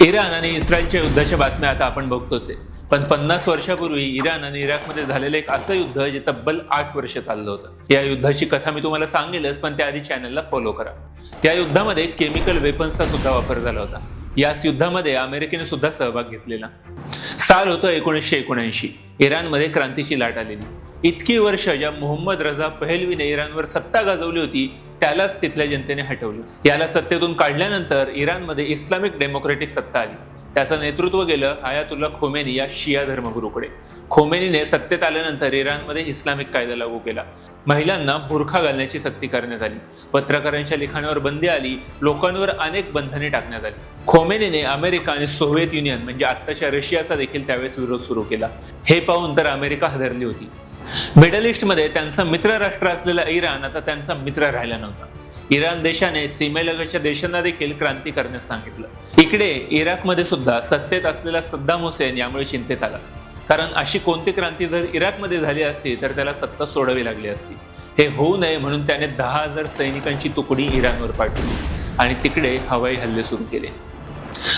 Iran आणि इस्रायलच्या युद्धाच्या बातम्या आता आपण बघतोच आहे. पण पन्नास वर्षापूर्वी इराण आणि इराकमध्ये झालेलं एक असं युद्ध जे तब्बल आठ वर्ष चाललं होतं. या युद्धाची कथा मी तुम्हाला सांगेलच पण त्याआधी चॅनलला फॉलो करा. त्या युद्धामध्ये केमिकल वेपन्सचा सुद्धा वापर झाला होता. याच युद्धामध्ये अमेरिकेने सुद्धा सहभाग घेतलेला. साल होतं एकोणीसशे एकोणऐंशी. इराणमध्ये क्रांतीची लाट आलेली. इतकी वर्ष ज्या मोहम्मद रजा पहलवीने इराणवर सत्ता गाजवली होती त्यालाच तिथल्या जनतेने हटवले. याला सत्तेतून काढल्यानंतर इराणमध्ये इस्लामिक डेमोक्रेटिक सत्ता आली. त्याचं नेतृत्व गेलं आयातुल्ला खोमेनी या शिया धर्मगुरूकडे. खोमेनीने सत्तेत आल्यानंतर इराणमध्ये इस्लामिक कायदा लागू केला. महिलांना बुरखा घालण्याची सक्ती करण्यात आली. पत्रकारांच्या लिखाणावर बंदी आली. लोकांवर अनेक बंधने टाकण्यात आली. खोमेनीने अमेरिका आणि सोव्हिएत युनियन म्हणजे आत्ताच्या रशियाचा देखील त्यावेळेस विरोध सुरू केला. हे पाहून तर अमेरिका हादरली होती. मिडल ईस्टमध्ये त्यांचा मित्र राष्ट्र असलेला इराण आता त्यांचा मित्र राहिला नव्हता. इराण देशाने सीमेलगतच्या देशांना देखील क्रांती करण्यास सांगितलं. इकडे इराकमध्ये सुद्धा सत्तेत असलेला सद्दाम हुसेन यामुळे चिंतेत आला. कारण अशी कोणती क्रांती जर इराकमध्ये झाली असती तर त्याला सत्ता सोडावी लागली असती. हे होऊ नये म्हणून त्याने दहा हजार सैनिकांची तुकडी इराणवर पाठवली आणि तिकडे हवाई हल्ले सुरू केले.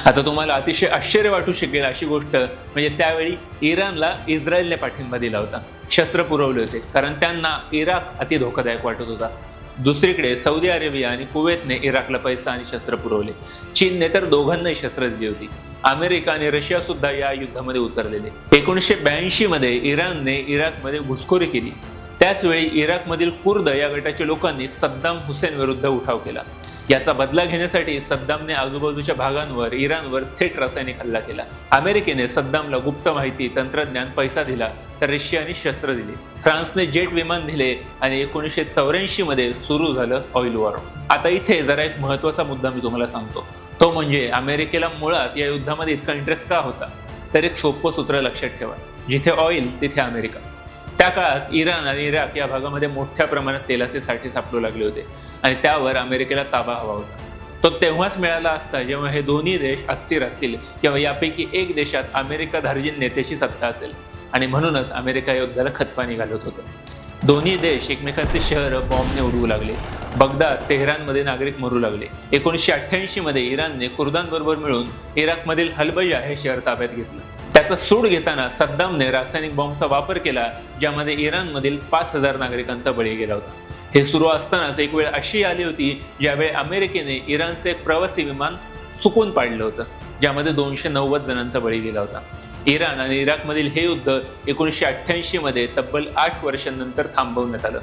आता तुम्हाला अतिशय आश्चर्य वाटू शकेल अशी गोष्ट म्हणजे त्यावेळी इराणला इस्रायलने पाठिंबा दिला होता. शस्त्र पुरवले होते कारण त्यांना इराक अति धोकादायक वाटत होता. दुसरीकडे सौदी अरेबिया आणि कुवेतने इराकला पैसा आणि शस्त्र पुरवले. चीनने तर दोघांनाही शस्त्र दिली होती. अमेरिका आणि रशिया सुद्धा या युद्धामध्ये उतरलेले. एकोणीसशे ब्याऐंशी मध्ये इराणने इराकमध्ये घुसखोरी केली. त्याचवेळी इराकमधील कुर्द या गटाच्या लोकांनी सद्दाम हुसेन विरुद्ध उठाव केला. याचा बदला घेण्यासाठी सद्दामने आजूबाजूच्या भागांवर इराणवर थेट रासायनिक हल्ला केला. अमेरिकेने सद्दामला गुप्त माहिती तंत्रज्ञान पैसा दिला तर रशियाने शस्त्र दिले. फ्रान्सने जेट विमान दिले आणि एकोणीसशे चौऱ्याऐंशी मध्ये सुरू झालं ऑइल वॉर. आता इथे जरा एक महत्त्वाचा मुद्दा मी तुम्हाला सांगतो. तो म्हणजे अमेरिकेला मुळात या युद्धामध्ये इतका इंटरेस्ट का होता? तर एक सोपं सूत्र लक्षात ठेवा. जिथे ऑइल तिथे अमेरिका. त्या काळात इराण आणि इराक या भागामध्ये मोठ्या प्रमाणात तेलाचे साठे सापडू लागले होते. आणि त्यावर अमेरिकेला ताबा हवा होता. तो तेव्हाच मिळाला असता जेव्हा हे दोन्ही देश अस्थिर असतील किंवा यापैकी एक देशात अमेरिका धार्जिन नेत्याची सत्ता असेल. आणि म्हणूनच अमेरिका या युद्धाला खतपाणी घालत होतं. दोन्ही देश एकमेकांचे शहर बॉम्बने उडवू लागले. बगदाद तेहरानमध्ये नागरिक मरू लागले. एकोणीसशे अठ्ठ्याऐंशी मध्ये इराणने कुर्दांबरोबर मिळून इराकमधील हलबजा हे शहर ताब्यात घेतलं. त्याचा सूड घेताना सद्दामने रासायनिक बॉम्बचा वापर केला ज्यामध्ये इराणमधील पाच हजार नागरिकांचा बळी गेला होता. हे सुरू असतानाच एक वेळ अशी आली होती ज्यावेळी अमेरिकेने इराणचे एक प्रवासी विमान चुकून पाडलं होतं ज्यामध्ये दोनशे नव्वद जणांचा बळी गेला होता. इराण आणि इराकमधील हे युद्ध एकोणीसशे अठ्ठ्याऐंशी मध्ये तब्बल आठ वर्षांनंतर थांबवण्यात आलं.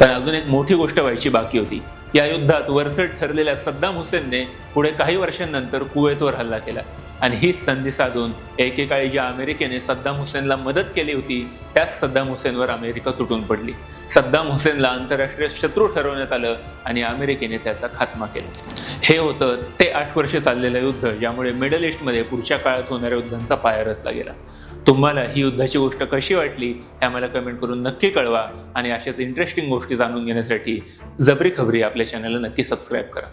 पण अजून एक मोठी गोष्ट व्हायची बाकी होती. या युद्धात वरसट ठरलेल्या सद्दाम हुसेनने पुढे काही वर्षांनंतर कुवेतवर हल्ला केला. आणि हीच संधी साधून एकेकाळी ज्या अमेरिकेने सद्दाम हुसेनला मदत केली होती त्याच सद्दाम हुसेनवर अमेरिका तुटून पडली. सद्दाम हुसेनला आंतरराष्ट्रीय शत्रू ठरवण्यात आलं आणि अमेरिकेने त्याचा खात्मा केला. हे होतं ते आठ वर्ष चाललेलं युद्ध ज्यामुळे मिडल ईस्टमध्ये पुढच्या काळात होणाऱ्या युद्धांचा पाया रचला गेला. तुम्हाला ही युद्धाची गोष्ट कशी वाटली हे आम्हाला कमेंट करून नक्की कळवा आणि अशाच इंटरेस्टिंग गोष्टी जाणून घेण्यासाठी जबरी खबरी आपल्या चॅनलला नक्की सबस्क्राईब करा.